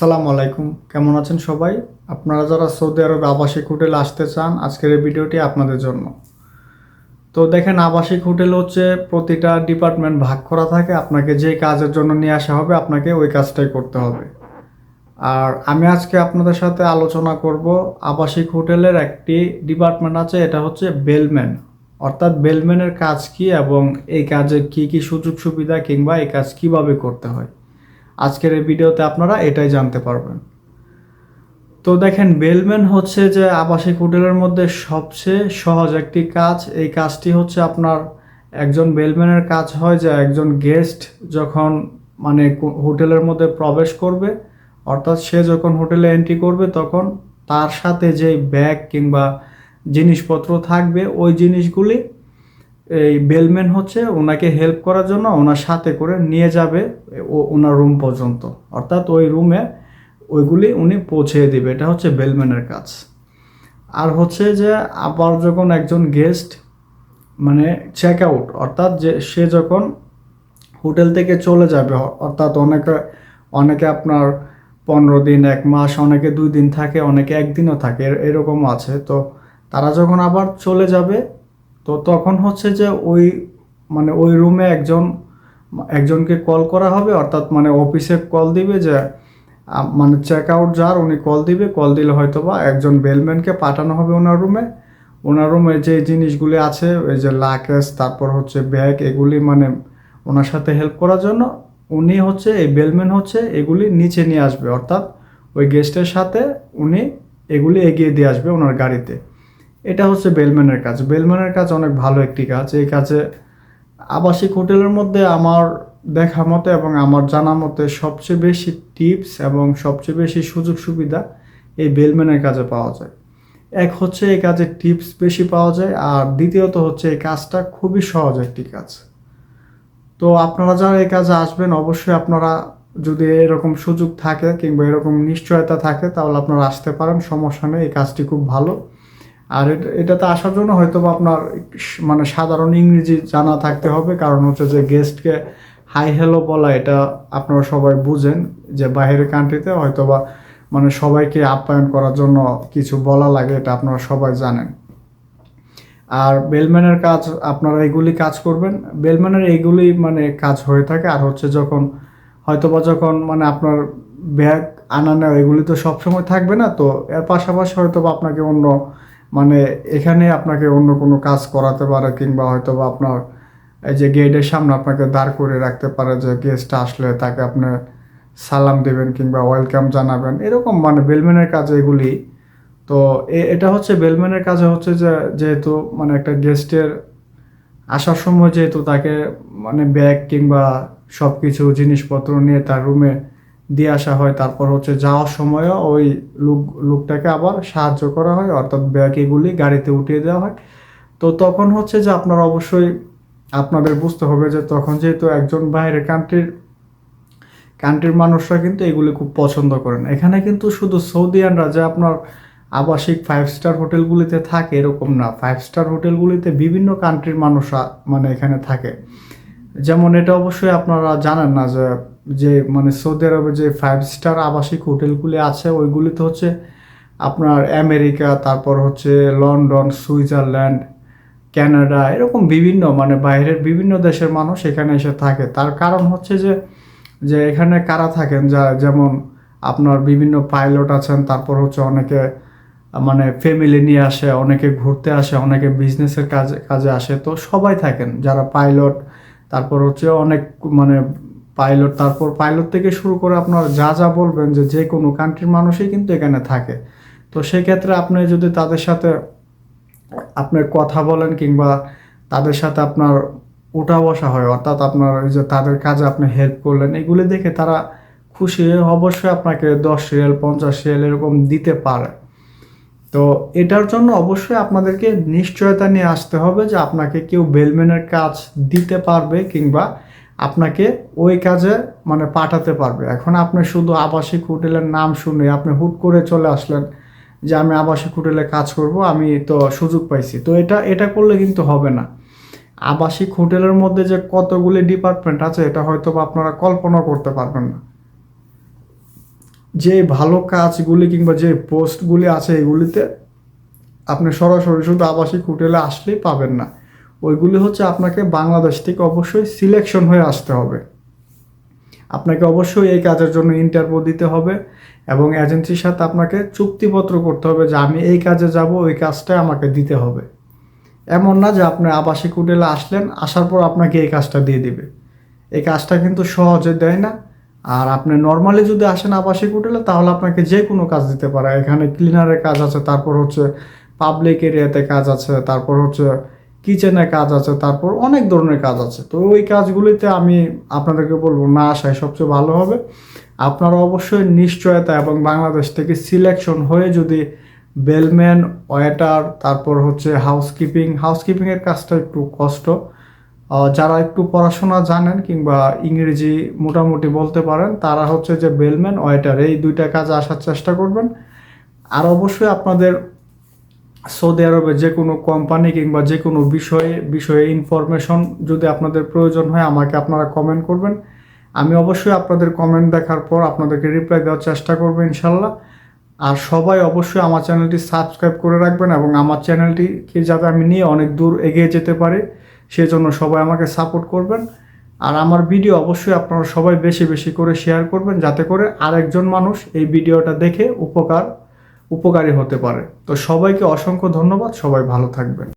আসসালামু আলাইকুম। কেমন আছেন সবাই? আপনারা যারা সৌদি আরবে আবাসিক হোটেলে আসতে চান, আজকের এই ভিডিওটি আপনাদের জন্য। তো দেখেন, আবাসিক হোটেল হচ্ছে প্রতিটা ডিপার্টমেন্ট ভাগ করা থাকে। আপনাকে যে কাজের জন্য নিয়ে আসা হবে, আপনাকে ওই কাজটাই করতে হবে। আর আমি আজকে আপনাদের সাথে আলোচনা করব আবাসিক হোটেলের একটি ডিপার্টমেন্ট আছে, এটা হচ্ছে বেলম্যান। অর্থাৎ বেলম্যানের কাজ কি এবং এই কাজের কি কি সুযোগ সুবিধা কিংবা এই কাজ কীভাবে করতে হয়? আজকের এই ভিডিওতে আপনারা এটাই জানতে পারবেন। তো দেখেন, বেলম্যান হচ্ছে যে আবাসিক হোটেলের মধ্যে সবচেয়ে সহজ একটি কাজ। এই কাজটি হচ্ছে আপনার একজন বেলম্যানের কাজ হয় যে একজন গেস্ট যখন মানে হোটেলের মধ্যে প্রবেশ করবে, অর্থাৎ সে যখন হোটেলে এন্ট্রি করবে, তখন তার সাথে যে ব্যাগ কিংবা জিনিসপত্র থাকবে, ওই জিনিসগুলি এই বেলম্যান হচ্ছে ওনাকে হেল্প করার জন্য ওনার সাথে করে নিয়ে যাবে ও ওনার রুম পর্যন্ত। অর্থাৎ ওই রুমে ওইগুলি উনি পৌঁছে দিবে। এটা হচ্ছে বেলম্যানের কাজ। আর হচ্ছে যে আবার যখন একজন গেস্ট মানে চেক আউট অর্থাৎ যে সে যখন হোটেল থেকে চলে যাবে, অর্থাৎ অনেকে অনেকে আপনার পনেরো দিন, এক মাস, অনেকে দুই দিন থাকে, অনেকে একদিনও থাকে, এর- এরকমও আছে। তো তারা যখন আবার চলে যাবে তো তখন হচ্ছে যে ওই মানে ওই রুমে একজন, একজনকে কল করা হবে, অর্থাৎ মানে অফিসে কল দিবে যে মানে চেক আউট যার, উনি কল দিবে কল দিলে হয়তো বা একজন বেলম্যানকে পাঠানো হবে ওনার রুমে ওনার রুমে যে জিনিসগুলি আছে, ওই যে লাকেজ তারপর হচ্ছে ব্যাগ এগুলি মানে ওনার সাথে হেল্প করার জন্য, উনি হচ্ছে, এই বেলম্যান হচ্ছে, এগুলি নিচে নিয়ে আসবে। অর্থাৎ ওই গেস্টের সাথে উনি এগুলি এগিয়ে দিয়ে আসবে ওনার গাড়িতে। এটা হচ্ছে বেলম্যানের কাজ। বেলম্যানের কাজ অনেক ভালো একটি কাজ। এই কাজে আবাসিক হোটেলের মধ্যে আমার দেখা মতে এবং আমার জানা মতে সবচেয়ে বেশি টিপস এবং সবচেয়ে বেশি সুযোগ সুবিধা এই বেলম্যানের কাজে পাওয়া যায়। এক হচ্ছে এই কাজে টিপস বেশি পাওয়া যায় আর দ্বিতীয়ত হচ্ছে এই কাজটা খুবই সহজ একটি কাজ। তো আপনারা যারা এই কাজে আসবেন, অবশ্যই আপনারা যদি এরকম সুযোগ থাকে কিংবা এরকম নিশ্চয়তা থাকে, তাহলে আপনারা আসতে পারেন। সমস্যা নেই, এই কাজটি খুব ভালো। আর এটা- এটাতে আসার জন্য হয়তো আপনার মানে সাধারণ ইংরেজি জানা থাকতে হবে, কারণ হচ্ছে যে গেস্টকে হাই হ্যালো বলা এটা আপনারা সবাই বুঝেন যে বাইরের কান্ট্রিতে হয়তো বা মানে সবাইকে আপ্যায়ন করার জন্য কিছু বলা লাগে, এটা আপনারা সবাই জানেন। আর বেলম্যানের কাজ, আপনারা এগুলি কাজ করবেন। বেলম্যানের এইগুলি মানে কাজ হয়ে থাকে, আর হচ্ছে যখন হয়তোবা যখন মানে আপনার ব্যাগ আনা নেওয়া এগুলি তো সবসময় থাকবে না, তো এর পাশাপাশি হয়তোবা আপনাকে অন্য মানে এখানে আপনাকে অন্য কোনো কাজ করাতে পারে কিংবা হয়তো বা আপনার এই যে গেটের সামনে আপনাকে দাঁড় করে রাখতে পারে যে গেস্ট আসলে তাকে আপনি সালাম দেবেন কিংবা ওয়েলকাম জানাবেন। এরকম মানে বেলম্যানের কাজ এগুলি। তো এটা হচ্ছে বেলম্যানের কাজে হচ্ছে যে, যেহেতু মানে একটা গেস্টের আসার সময় যেহেতু তাকে মানে ব্যাগ কিংবা সব কিছু জিনিসপত্র নিয়ে তার রুমে দিয়ে আসা হয়। তারপর হচ্ছে যাওয়ার সময়ও ওই লোক, লোকটাকে আবার সাহায্য করা হয়, অর্থাৎ ব্যাগ এগুলি গাড়িতে উঠিয়ে দেওয়া হয়। তো তখন হচ্ছে যে আপনারা অবশ্যই আপনাদের বুঝতে হবে যে তখন যেহেতু একজন বাইরের কান্ট্রির কান্ট্রির মানুষরা কিন্তু এগুলি খুব পছন্দ করেন। এখানে কিন্তু শুধু সৌদিয়ানরা যে আপনার আবাসিক ফাইভ স্টার হোটেলগুলিতে থাকে এরকম না। ফাইভ স্টার হোটেলগুলিতে বিভিন্ন কান্ট্রির মানুষরা মানে এখানে থাকে। যেমন এটা অবশ্যই আপনারা জানেন না যে যে মানে সৌদি আরবে যে ফাইভ স্টার আবাসিক হোটেলগুলি আছে, ওইগুলিতে হচ্ছে আপনার আমেরিকা, তারপর হচ্ছে লন্ডন, সুইজারল্যান্ড, ক্যানাডা, এরকম বিভিন্ন মানে বাইরের বিভিন্ন দেশের মানুষ এখানে এসে থাকে। তার কারণ হচ্ছে যে যে এখানে কারা থাকেন? যা, যেমন আপনার বিভিন্ন পাইলট আছেন, তারপর হচ্ছে অনেকে মানে ফ্যামিলি নিয়ে আসে, অনেকে ঘুরতে আসে, অনেকে বিজনেসের কাজে কাজে আসে। তো সবাই থাকেন যারা পাইলট তারপর হচ্ছে অনেক মানে পাইলট তারপর পাইলট থেকে শুরু করে আপনার যা যা বলবেন যে যে কোনো কান্ট্রির মানুষই কিন্তু এখানে থাকে। তো সেক্ষেত্রে আপনি যদি তাদের সাথে আপনার কথা বলেন কিংবা তাদের সাথে আপনার উঠা বসা হয়, অর্থাৎ আপনার ওই যে তাদের কাজে আপনি হেল্প করলেন, এগুলি দেখে তারা খুশি অবশ্যই আপনাকে দশ রিয়াল, পঞ্চাশ রিয়াল এরকম দিতে পারে। তো এটার জন্য অবশ্যই আপনাদেরকে নিশ্চয়তা নিয়ে আসতে হবে যে আপনাকে কেউ বেলম্যানের কাজ দিতে পারবে কিংবা আপনাকে ওই কাজে মানে পাঠাতে পারবে। এখন আপনি শুধু আবাসিক হোটেলের নাম শুনে আপনি হুট করে চলে আসলেন যে আমি আবাসিক হোটেলে কাজ করব, আমি তো সুযোগ পাইছি। তো এটা এটা করলে কিন্তু হবে না। আবাসিক হোটেলের মধ্যে যে কতগুলি ডিপার্টমেন্ট আছে, এটা হয়তো আপনারা কল্পনা করতে পারবেন না। যে ভালো কাজগুলি কিংবা যে পোস্টগুলি আছে এগুলিতে আপনি সরাসরি শুধু আবাসিক হোটেলে আসলেই পাবেন না। ওইগুলি হচ্ছে আপনাকে বাংলাদেশ থেকে অবশ্যই সিলেকশন হয়ে আসতে হবে। আপনাকে অবশ্যই এই কাজের জন্য ইন্টারভিউ দিতে হবে এবং এজেন্সির সাথে আপনাকে চুক্তিপত্র করতে হবে যে আমি এই কাজে যাব, ওই কাজটাই আমাকে দিতে হবে। এমন না যে আপনি আবাসিক হোটেলে আসলেন, আসার পর আপনাকে এই কাজটা দিয়ে দিবে। এই কাজটা কিন্তু সহজে দেয় না। আর আপনি নর্মালি যদি আসেন আবাসিক হোটেলে, তাহলে আপনাকে যে কোনো কাজ দিতে পারে। এখানে ক্লিনারের কাজ আছে, তারপর হচ্ছে পাবলিক এরিয়াতে কাজ আছে, তারপর হচ্ছে কিচেনে কাজ আছে, তারপর অনেক ধরনের কাজ আছে। তো ওই কাজগুলিতে আমি আপনাদেরকে বলব, না আসাই সবচেয়ে ভালো হবে। আপনারা অবশ্যই নিশ্চয়তা এবং বাংলাদেশ থেকে সিলেকশন হয়ে যদি বেলম্যান ওয়েটার তারপর হচ্ছে হাউসকিপিং হাউসকিপিংয়ের কাজটা একটু কষ্ট। যারা একটু পড়াশোনা জানেন কিংবা ইংরেজি মোটামুটি বলতে পারেন, তারা হচ্ছে যে বেলম্যান ওয়েটার এই দুইটা কাজে আসার চেষ্টা করবেন। আর অবশ্যই আপনাদের সৌদি আরবে যে কোনো কোম্পানি কিংবা যে কোনো বিষয়ে বিষয়ে ইনফরমেশন যদি আপনাদের প্রয়োজন হয়, আমাকে আপনারা কমেন্ট করবেন। আমি অবশ্যই আপনাদের কমেন্ট দেখার পর আপনাদেরকে রিপ্লাই দেওয়ার চেষ্টা করব ইনশাল্লাহ। আর সবাই অবশ্যই আমার চ্যানেলটি সাবস্ক্রাইব করে রাখবেন এবং আমার চ্যানেলটিকে যাতে আমি নিয়ে অনেক দূর এগিয়ে যেতে পারি সেই জন্য সবাই আমাকে সাপোর্ট করবেন। আর আমার ভিডিও অবশ্যই আপনারা সবাই বেশি বেশি করে শেয়ার করবেন, যাতে করে আরেকজন মানুষ এই ভিডিওটা দেখে উপকার উপকারী হতে পারে। তো সবাইকে অসংখ্য ধন্যবাদ। সবাই ভালো থাকবেন।